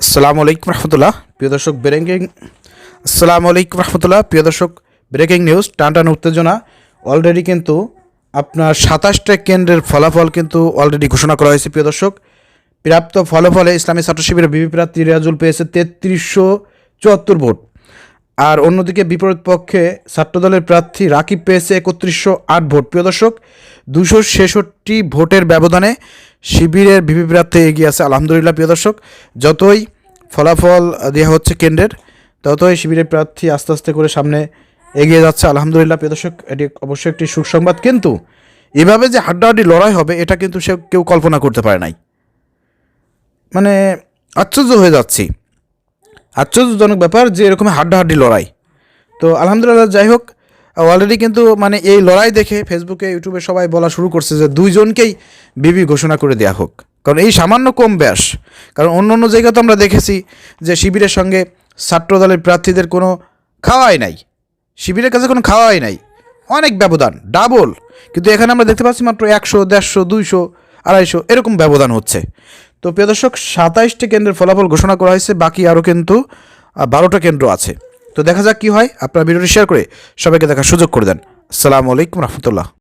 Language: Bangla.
আসসালামু আলাইকুম রহমতুল্লাহ। প্রিয় দর্শক ব্রেকিং আসসালামু আলাইকুম রহমতুল্লাহ। প্রিয় দর্শক ব্রেকিং নিউজ টানটান উত্তেজনা। অলরেডি কিন্তু আপনার সাতাশটা কেন্দ্রের ফলাফল কিন্তু অলরেডি ঘোষণা করা হয়েছে প্রিয় দর্শক। প্রাপ্ত ফলাফলে ইসলামী ছাত্র শিবিরের বিবি প্রার্থী রিয়াজুল পেয়েছে তেত্রিশশো চুয়াত্তর ভোট। আর অন্যদিকে বিপরীত পক্ষে ছাত্রদলের প্রার্থী রাকিব পেয়েছে একত্রিশশো আট ভোট। প্রিয় দর্শক দুশো ছেষট্টি ভোটের ব্যবধানে শিবিরের ভিপি প্রার্থী এগিয়ে আছে। আলহামদুলিল্লাহ, প্রিয় দর্শক, যতই ফলাফল দেওয়া হচ্ছে কেন্দ্রের, ততই শিবিরের প্রার্থী আস্তে আস্তে করে সামনে এগিয়ে যাচ্ছে। আলহামদুলিল্লাহ, প্রিয় দর্শক, এটি অবশ্যই একটি সুসংবাদ। কিন্তু এভাবে যে হাড্ডাহাড্ডি লড়াই হবে, এটা কিন্তু সে কেউ কল্পনা করতে পারে নাই। মানে আশ্চর্য হয়ে যাচ্ছি। আশ্চর্যজনক ব্যাপার যে এরকম হাড্ডাহাড্ডি লড়াই। তো আলহামদুলিল্লাহ যাই হোক অলরেডি কিন্তু মানে এই লড়াই দেখে ফেসবুকে ইউটিউবে সবাই বলা শুরু করছে যে দুইজনকেই বিবি ঘোষণা করে দেওয়া হোক। কারণ এই সামান্য কম ব্যাস। কারণ অন্য অন্য জায়গায় তো আমরা দেখেছি যে শিবিরের সঙ্গে ছাত্রদলের প্রার্থীদের কোনো খাওয়াই নাই। শিবিরের কাছে কোনো খাওয়াই নাই। অনেক ব্যবধান ডাবল কিন্তু এখানে আমরা দেখতে পাচ্ছি মাত্র একশো, দেড়শো, দুইশো, আড়াইশো, এরকম ব্যবধান হচ্ছে। তো প্রিয় দর্শক, সাতাইশটি কেন্দ্রের ফলাফল ঘোষণা করা হয়েছে, বাকি আরও কিন্তু বারোটা কেন্দ্র আছে। তো দেখা যাক কী হয়, আপনারা ভিডিওটি শেয়ার করে সবাইকে দেখার সুযোগ করে দেন। আসসালামু আলাইকুম রহমতুল্লাহ।